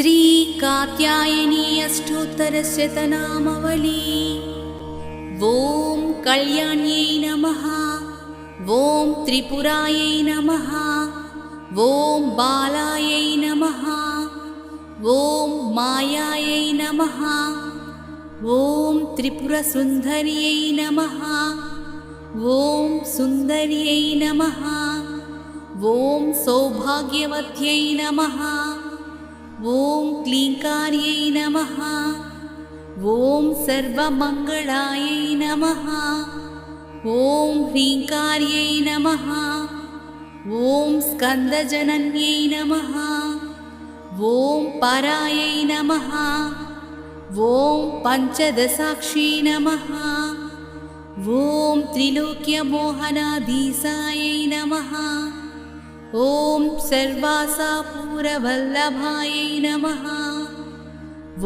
श्रीकात्यायनी अष्टोत्तरशतनामवली ॐ कल्याण्यै नमः। ॐ त्रिपुरायै नमः। ॐ बालायै नमः। ॐ मायायै नमः। ॐ त्रिपुरसुन्दर्यै नमः। ॐ सुन्दर्यै नमः। ॐ सौभाग्यवत्यै नमः ॐ क्लीङ्कार्यै नमः। ॐ सर्वमङ्गलायै नमः। ॐ ह्रीङ्कार्यै नमः। ॐ स्कन्दजनन्यै नमः। ॐ परायै नमः। ॐ पञ्चदशाक्षी नमः। ॐ त्रिलोक्यमोहनाधीसायै नमः ॐ सर्वासापूरवल्लभायै नमः।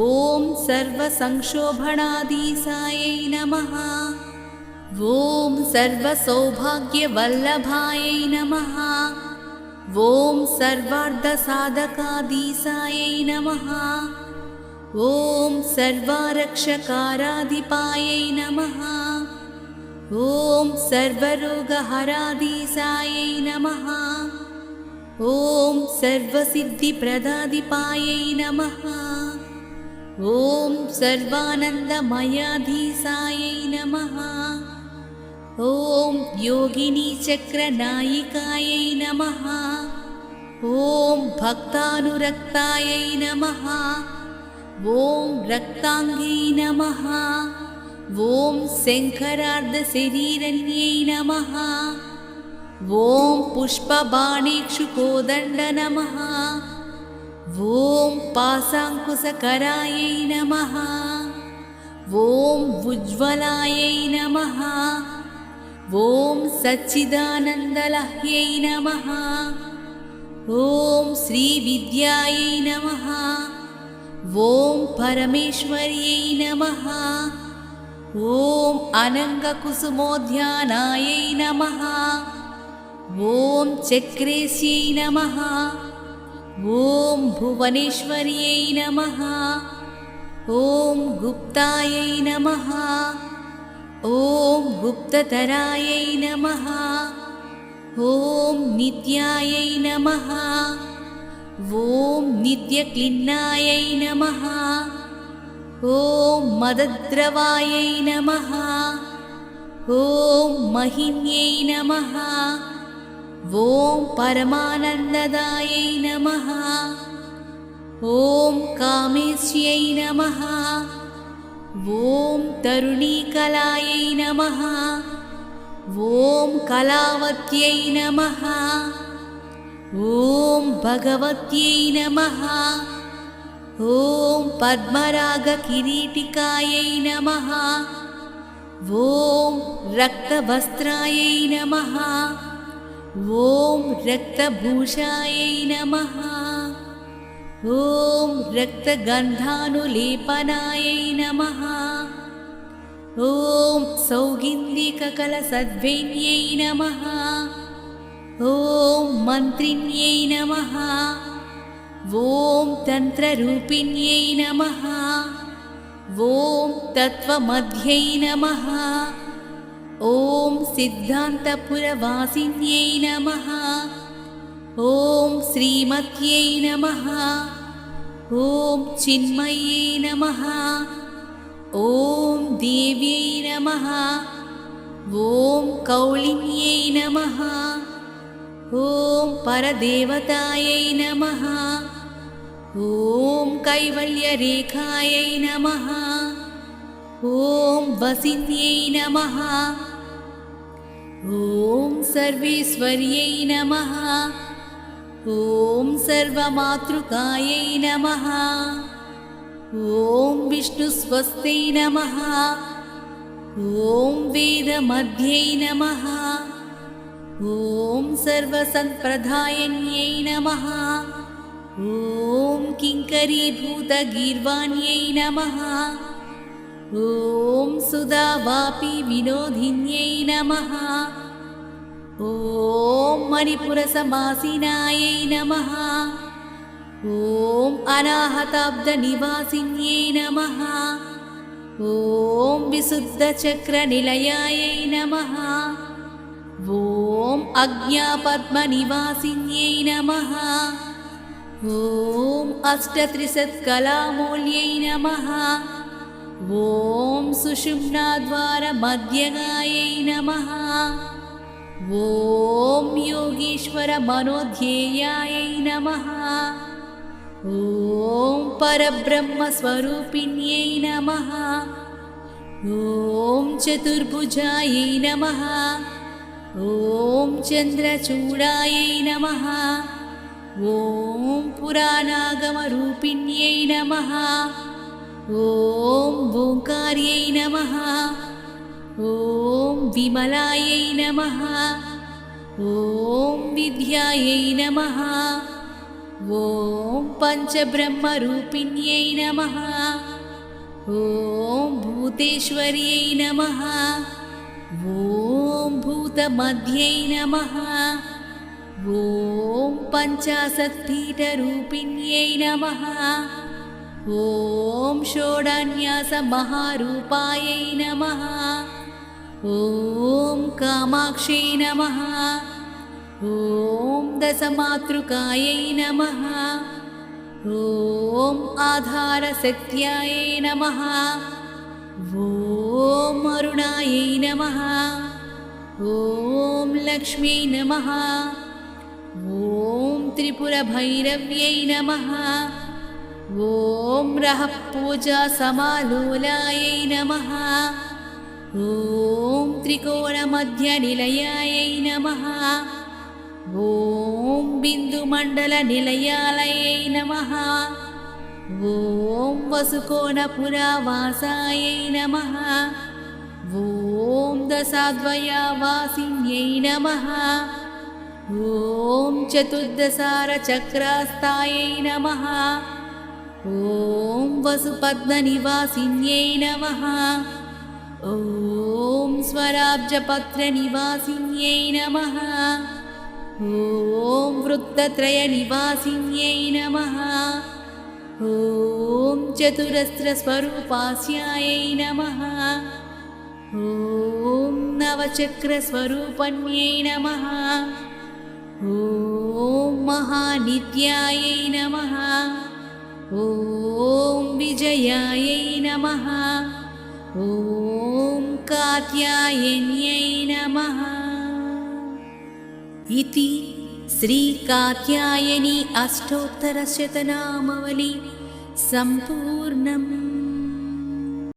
ॐ सर्वसंक्षोभणाधीसायै नमः। ॐ सर्वसौभाग्यवल्लभायै नमः। ॐ सर्वार्धसाधकाधीसायै नमः। ॐ सर्वारक्षकाराधिपायै नमः। ॐ सर्वरोगहराधीसायै नमः ॐ सर्वसिद्धिप्रदाधिपायै नमः। ॐ सर्वानन्दमयाधीसायै नमः। ॐ योगिनीचक्रनायिकायै नमः। ॐ भक्तानुरक्तायै नमः। ॐ रक्ताङ्गी नमः। ॐ शङ्करार्धशरीरन्यै नमः ॐ पुष्पबाणेक्षुकोदण्ड नमः ॐ पासाङ्कुशकरायै नमः। ॐ उज्ज्वलायै नमः। ॐ सच्चिदानन्दलह्यै नमः। ॐ श्रीविद्यायै नमः। ॐ परमेश्वर्यै नमः। ॐ अनङ्गकुसुमोद्यानायै नमः ॐ चक्रेश्यै नमः। ॐ भुवनेश्वर्यै नमः। ॐ गुप्तायै नमः। ॐ गुप्ततरायै नमः। ॐ नित्यायै नमः। ॐ नित्यक्लिन्नायै नमः। ॐ मदद्रवायै नमः। ॐ महिन्यै नमः ॐ परमानन्ददायै नमः। ॐ कामेश्यै नमः। ॐ तरुणीकलायै नमः। ॐ कलावत्यै नमः। ॐ भगवत्यै नमः। ॐ पद्मरागकिरीटिकायै नमः। ॐ रक्तवस्त्रायै नमः ॐ रक्तभूषायै नमः ॐ रक्तगन्धानुलेपनायै नमः ॐ सौगिन्दिककलसद्वेन्यै नमः ॐ मन्त्रिण्यै नमः ॐ तन्त्ररूपिण्यै नमः ॐ तत्त्वमध्यै नमः ॐ सिद्धान्तपुरवासिन्यै नमः। ॐ श्रीमत्यै नमः। ॐ चिन्मयै नमः। ॐ देव्यै नमः। ॐ कौलिन्यै नमः। ॐ परदेवतायै नमः। ॐ कैवल्यरेखायै नमः। ॐ वसिन्यै नमः ॐ सर्वेश्वर्यै नमः। ॐ सर्वमातृकायै नमः। ॐ विष्णुस्वस्त्यै नमः। ॐ वेदमध्यै नमः। ॐ सर्वसम्प्रदायन्यै नमः। ॐ किङ्करीभूतगीर्वाण्यै नमः ॐ सुधावापि विनोदिन्यै नमः। ॐ मणिपुरसमासीनायै नमः। ॐ अनाहताब्दनिवासिन्यै नमः। ॐ विशुद्धचक्रनिलयायै नमः। ॐ अज्ञापद्मनिवासिन्यै नमः। ॐ अष्टत्रिशत्कलामूल्यै नमः ॐ सुषुम्नाद्वारमध्यगायै नमः। ॐ योगीश्वरमनोध्येयायै नमः। ॐ परब्रह्मस्वरूपिण्यै नमः। ॐ चतुर्भुजायै नमः। ॐ चन्द्रचूडायै नमः। ॐ पुराणागमरूपिण्यै नमः। ॐ ओङ्कार्यै नमः। ॐ विमलायै नमः। ॐ विद्यायै नमः। ॐ पञ्चब्रह्मरूपिण्यै नमः। ॐ भूतेश्वर्यै नमः। ॐ भूतमध्यै नमः। ॐ पञ्चाशत्पीठरूपिण्यै नमः ॐ षोडन्यासमहारूपायै नमः। ॐ कामाक्षै नमः। ॐ दशमातृकायै नमः। ॐ आधारशक्त्यायै नमः। ॐ अरुणायै नमः। ॐ लक्ष्म्यै नमः। ॐ त्रिपुरभैरव्यै नमः ॐ रहः पूजासमालोलायै नमः ॐ त्रिकोणमध्यनिलयायै नमः ॐ बिन्दुमण्डलनिलयालयै नमः ॐ वसुकोणपुरावासायै नमः ॐ दशाद्वयावासिन्यै नमः ॐ चतुर्दशारचक्रास्तायै नमः ॐ वसुपद्मनिवासिन्यै नमः। ॐ स्वराब्जपत्रनिवासिन्यै नमः। ॐ वृत्तत्रयनिवासिन्यै नमः। ॐ चतुरस्रस्वरूपास्यायै नमः। ॐ नवचक्रस्वरूपण्यै नमः। ॐ महानित्यायै नमः ॐ विजयायै नमः। ॐ कात्यायन्यै नमः। इति श्रीकात्यायनी अष्टोत्तरशतनामवली सम्पूर्णम्